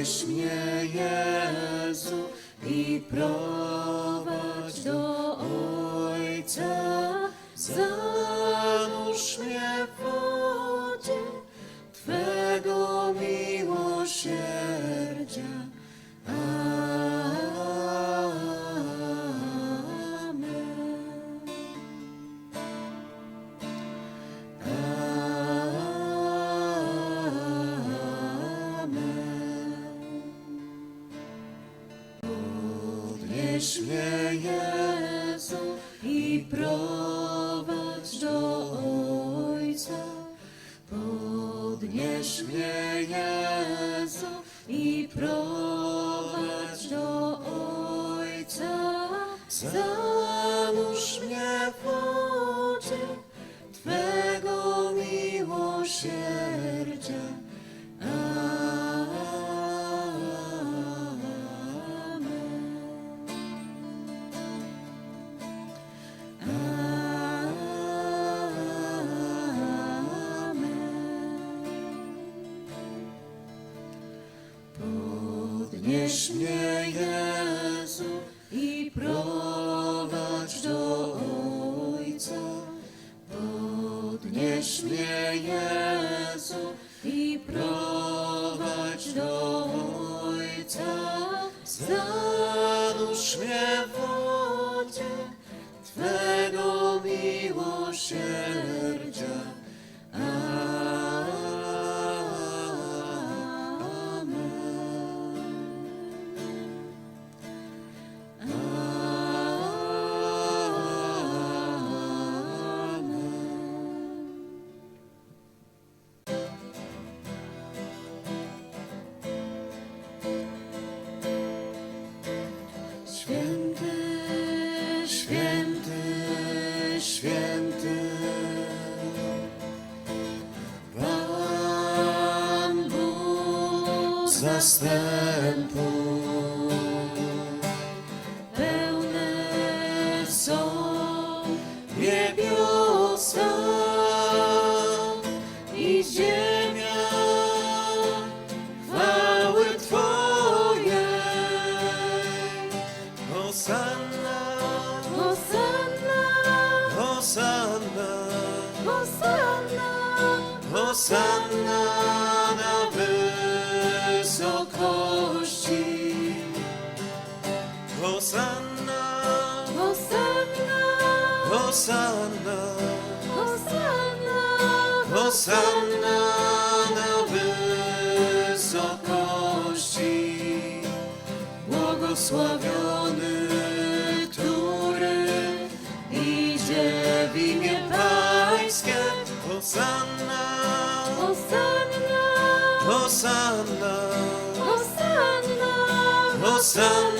Podnieś mnie, Jezu, i prowadź do Ojca. Zanurz mnie w Podnieś mnie, Jezu, i prowadź do Ojca. Podnieś mnie, Jezu, i prowadź do Ojca. Zanurz mnie mnie, Jezu, i prowadź do Ojca. Podnieś mnie, Jezu, i prowadź do Ojca. Zanurz mnie w wodzie Twego miłosierdzia. Bóg zastępu. Pełne są niebiosa i ziemia chwały Twojej. Hosanna, Hosanna, Hosanna, Hosanna, Hosanna Hosanna, Hosanna, Hosanna, Hosanna, Hosanna na wysokości. Błogosławiony, który idzie w imię Pańskie. Hosanna, Hosanna, Hosanna, Hosanna, Hosanna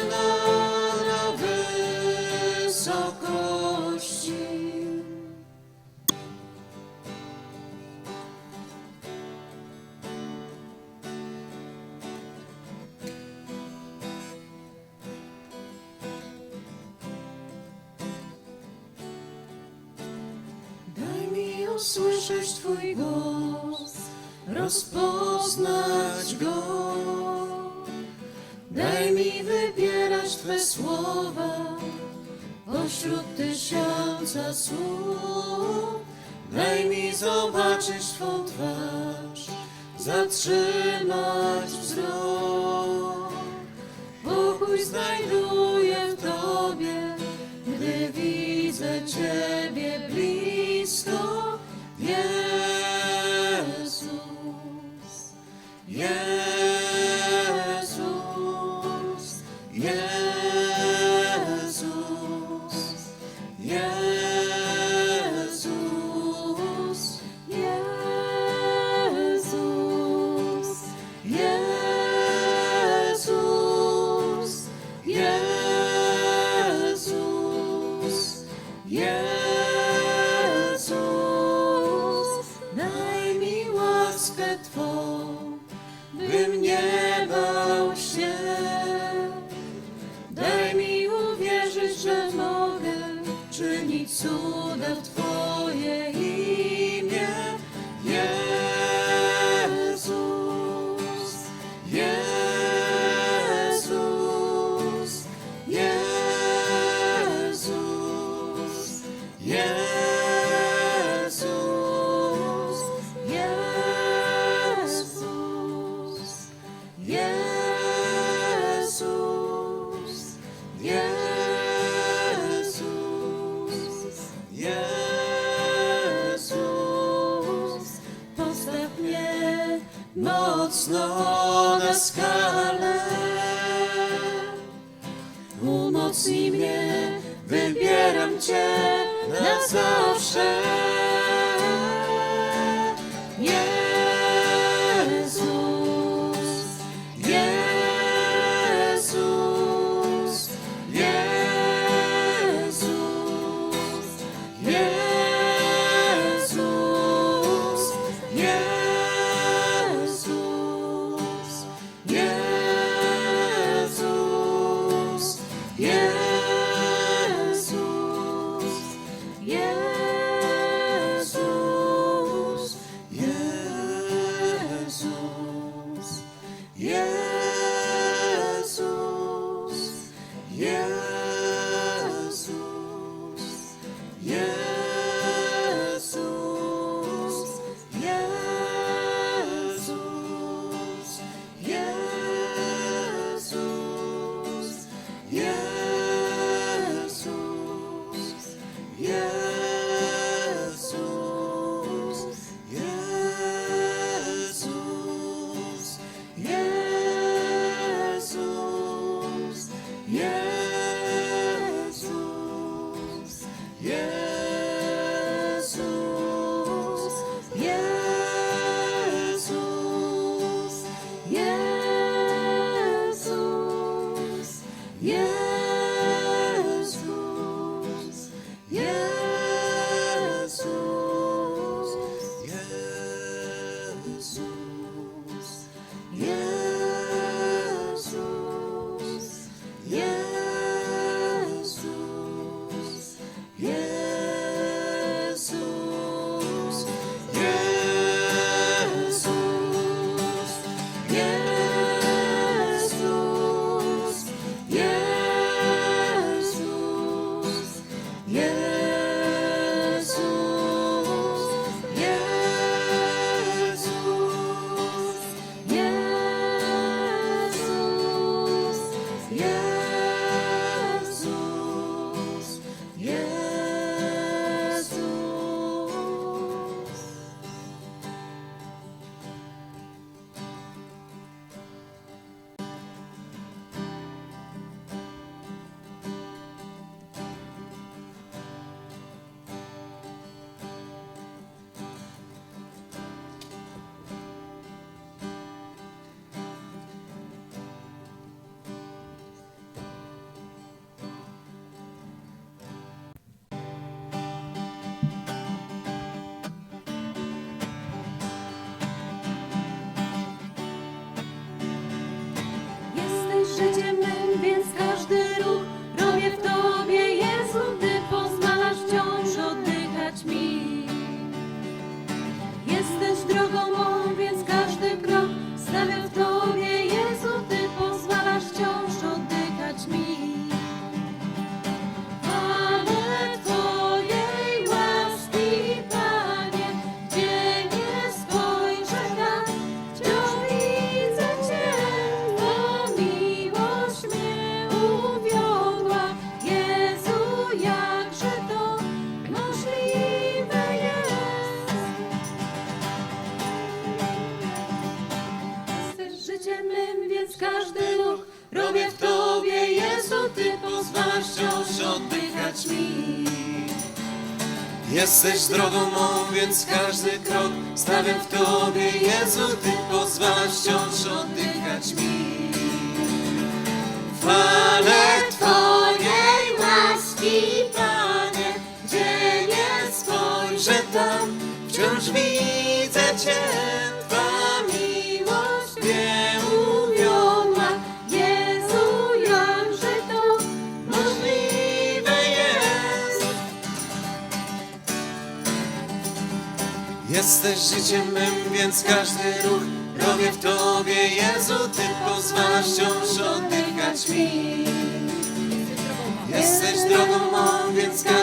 usłyszeć Twój głos, rozpoznać Go. Daj mi wybierać Twe słowa pośród tysiąca słów. Daj mi zobaczyć Twą twarz, zatrzymać wzrok. Pokój znajduję wzmocnij mnie, wybieram Cię na zawsze. Jesteś drogą mą, więc każdy krok stawiam w Tobie, Jezu, Ty pozwalasz wciąż oddychać mi. Chwalę Twojej łaski, Panie, gdzie nie spojrzę tam, wciąż widzę Cię, Jesteś życiem mym, więc każdy ruch robię w Tobie, Jezu, Ty pozwalasz wciąż oddychać mi. Jesteś drogą mą, więc każdy